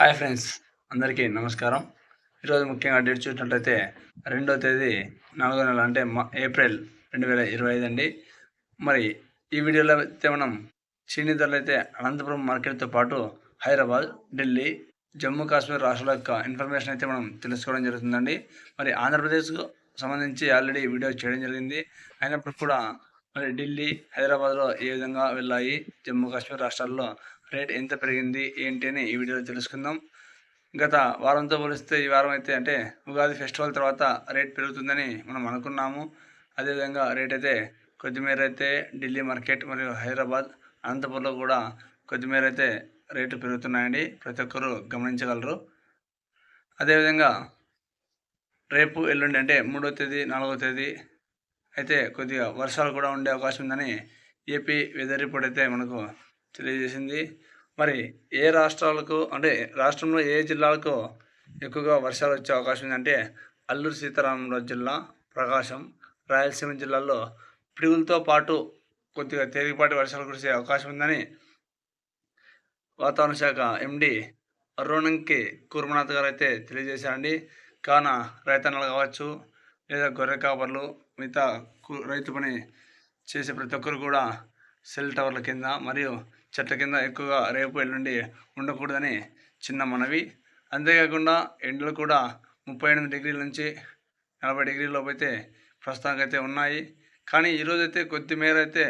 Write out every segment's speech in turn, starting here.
Hi friends అందరికీ నమస్కారం. ఈరోజు ముఖ్యంగా డేట్ చూసినట్లయితే రెండో తేదీ నాలుగో నెల అంటే ఏప్రిల్ రెండు వేల ఇరవై ఐదు అండి. మరి ఈ వీడియోలో అయితే మనం చీనీ ధరలు అయితే అనంతపురం మార్కెట్తో పాటు హైదరాబాద్ ఢిల్లీ జమ్మూ కాశ్మీర్ రాష్ట్రాల యొక్క ఇన్ఫర్మేషన్ అయితే మనం తెలుసుకోవడం జరుగుతుందండి. మరి ఆంధ్రప్రదేశ్కు సంబంధించి ఆల్రెడీ వీడియో చేయడం జరిగింది. అయినప్పుడు కూడా మరి ఢిల్లీ హైదరాబాద్లో ఏ విధంగా వెళ్ళాయి జమ్మూ కాశ్మీర్ రాష్ట్రాల్లో రేట్ ఎంత పెరిగింది ఏంటి అని ఈ వీడియోలో తెలుసుకుందాం. గత వారంతో పోలిస్తే ఈ వారం అయితే అంటే ఉగాది ఫెస్టివల్ తర్వాత రేట్ పెరుగుతుందని మనం అనుకున్నాము. అదేవిధంగా రేట్ అయితే కొద్దిమేర అయితే ఢిల్లీ మార్కెట్ మరియు హైదరాబాద్ అనంతపూర్లో కూడా కొద్దిమేర అయితే రేటు పెరుగుతున్నాయండి. ప్రతి ఒక్కరూ గమనించగలరు. అదేవిధంగా రేపు ఎల్లుండి అంటే మూడో తేదీ నాలుగో తేదీ అయితే కొద్దిగా వర్షాలు కూడా ఉండే అవకాశం ఉందని ఏపీ వెదర్ రిపోర్ట్ అయితే మనకు తెలియజేసింది. మరి ఏ రాష్ట్రాలకు అంటే రాష్ట్రంలో ఏ జిల్లాలకు ఎక్కువగా వర్షాలు వచ్చే అవకాశం ఉందంటే అల్లూరు సీతారామరాజు జిల్లా ప్రకాశం రాయలసీమ జిల్లాల్లో పిడుగులతో పాటు కొద్దిగా తేలికపాటి వర్షాలు కురిసే అవకాశం ఉందని వాతావరణ శాఖ ఎండి అరుణంకి కూర్మనాథ్ గారు అయితే తెలియజేశారండి. కావున రైతన్నలు కావచ్చు లేదా గొర్రె కాపర్లు మిగతా రైతు పని చేసే ప్రతి ఒక్కరు కూడా సెల్ టవర్ల కింద మరియు చెట్ల కింద ఎక్కువగా రేపు ఎల్లుండి ఉండకూడదని చిన్న మనవి. అంతేకాకుండా ఎండలు కూడా ముప్పై ఎనిమిది డిగ్రీల నుంచి నలభై డిగ్రీల లోపు అయితే ప్రస్తుతానికి అయితే ఉన్నాయి. కానీ ఈరోజైతే అయితే అయితే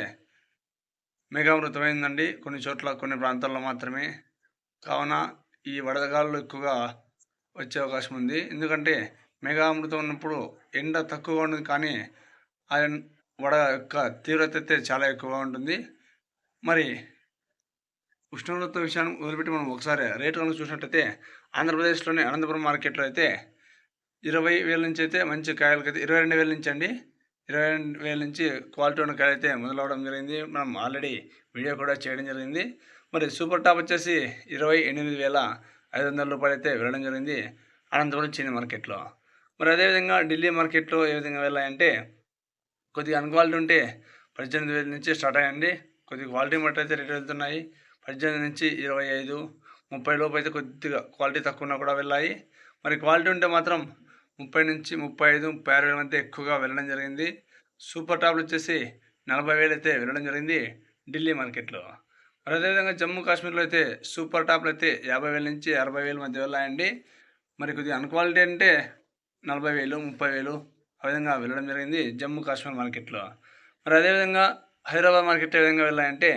మేఘామృతమైందండి కొన్ని చోట్ల కొన్ని ప్రాంతాల్లో మాత్రమే. కావున ఈ వడదగాలు ఎక్కువగా వచ్చే అవకాశం ఉంది. ఎందుకంటే మేఘామృతం ఉన్నప్పుడు ఎండ తక్కువగా ఉంటుంది కానీ ఆ వడ యొక్క తీవ్రత అయితే చాలా ఎక్కువగా ఉంటుంది. మరి ఉష్ణోగ్రత విషయాన్ని వదిలిపెట్టి మనం ఒకసారి రేటు కనుక చూసినట్టయితే ఆంధ్రప్రదేశ్లోని అనంతపురం మార్కెట్లో అయితే ఇరవై వేల నుంచి అయితే మంచి కాయలకి అయితే ఇరవై రెండు వేల నుంచి అండి. ఇరవై రెండు వేల నుంచి క్వాలిటీ ఉన్న కాయలు అయితే మొదలవడం జరిగింది. మనం ఆల్రెడీ వీడియో కూడా చేయడం జరిగింది. మరి సూపర్ టాప్ వచ్చేసి ఇరవై ఎనిమిది వేల ఐదు వందల రూపాయలు అయితే వెళ్ళడం జరిగింది అనంతపురం చీని మార్కెట్లో. మరి అదేవిధంగా ఢిల్లీ మార్కెట్లో ఏ విధంగా వెళ్ళాయంటే కొద్దిగా అన్క్వాలిటీ ఉంటే పద్దెనిమిది వేల నుంచి స్టార్ట్ అయ్యండి కొద్దిగా క్వాలిటీ బట్టి అయితే రేట్లు వెళ్తున్నాయి. పద్దెనిమిది నుంచి ఇరవై ఐదు ముప్పై లోపు అయితే కొద్దిగా క్వాలిటీ తక్కువ ఉన్నా కూడా వెళ్ళాయి. మరి క్వాలిటీ ఉంటే మాత్రం ముప్పై నుంచి ముప్పై ఐదు ముప్పై ఆరు వేల మధ్య ఎక్కువగా వెళ్ళడం జరిగింది. సూపర్ టాప్లు వచ్చేసి నలభై వేలు అయితే వెళ్ళడం జరిగింది ఢిల్లీ మార్కెట్లో. మరి అదేవిధంగా జమ్మూ కాశ్మీర్లో అయితే సూపర్ టాప్లు అయితే యాభై వేల నుంచి అరవై వేల మధ్య వెళ్ళాయండి. మరి కొద్దిగా అన్క్వాలిటీ అంటే నలభై వేలు ముప్పై వేలు ఆ విధంగా వెళ్ళడం జరిగింది జమ్మూ కాశ్మీర్ మార్కెట్లో. మరి అదేవిధంగా హైదరాబాద్ మార్కెట్ ఏ విధంగా వెళ్ళాయంటే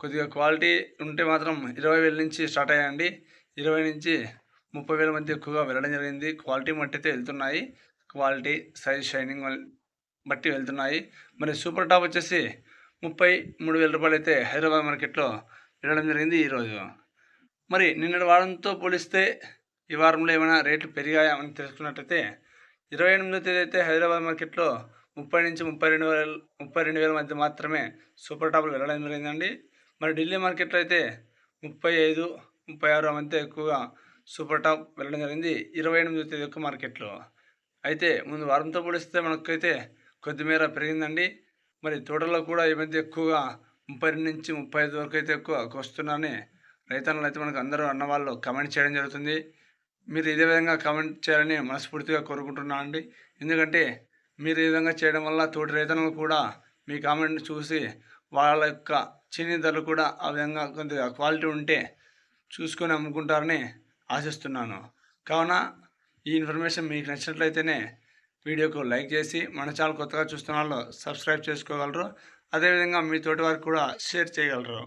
కొద్దిగా క్వాలిటీ ఉంటే మాత్రం ఇరవై వేల నుంచి స్టార్ట్ అయ్యాయండి. ఇరవై నుంచి ముప్పై వేల మధ్య ఎక్కువగా వెళ్ళడం జరిగింది. క్వాలిటీ మట్టి అయితే వెళ్తున్నాయి. క్వాలిటీ సైజ్ షైనింగ్ బట్టి వెళ్తున్నాయి. మరి సూపర్ టాప్ వచ్చేసి ముప్పై మూడు వేల రూపాయలు అయితే హైదరాబాద్ మార్కెట్లో వెళ్ళడం జరిగింది ఈరోజు. మరి నిన్నటి వారంతో పోలిస్తే ఈ వారంలో ఏమైనా రేట్లు పెరిగాయా అని తెలుసుకున్నట్టయితే ఇరవై ఎనిమిదో తేదీ అయితే హైదరాబాద్ మార్కెట్లో ముప్పై నుంచి ముప్పై రెండు వేల ముప్పై రెండు వేల మధ్య మాత్రమే సూపర్ టాప్లు వెళ్ళడం జరిగిందండి. మరి ఢిల్లీ మార్కెట్లో అయితే ముప్పై ఐదు ముప్పై ఆరు అంతే ఎక్కువగా సూపర్ టాప్ వెళ్ళడం జరిగింది. ఇరవై ఎనిమిది తేదీ యొక్క మార్కెట్లో. అయితే ముందు వారంతో పోలిస్తే మనకైతే కొద్దిమేర పెరిగిందండి. మరి తోటలో కూడా ఈ మధ్య ఎక్కువగా ముప్పై రెండు నుంచి ముప్పై ఐదు వరకు అయితే ఎక్కువ వస్తున్నారని రైతన్నలు అయితే మనకు అందరూ అన్నవాళ్ళు కమెంట్ చేయడం జరుగుతుంది. మీరు ఇదే విధంగా కమెంట్ చేయాలని మనస్ఫూర్తిగా కోరుకుంటున్నాను అండి. ఎందుకంటే మీరు ఈ విధంగా చేయడం వల్ల తోటి రైతన్నలు కూడా మీ కామెంట్ చూసి వాళ్ళ యొక్క చీనీ ధరలు కూడా ఆ విధంగా కొద్దిగా క్వాలిటీ ఉంటే చూసుకొని అమ్ముకుంటారని ఆశిస్తున్నాను. కావున ఈ ఇన్ఫర్మేషన్ మీకు నచ్చినట్లయితేనే వీడియోకు లైక్ చేసి మన ఛానల్ కొత్తగా చూస్తున్న వాళ్ళు సబ్స్క్రైబ్ చేసుకోగలరు. అదేవిధంగా మీ తోటి వారికి కూడా షేర్ చేయగలరు.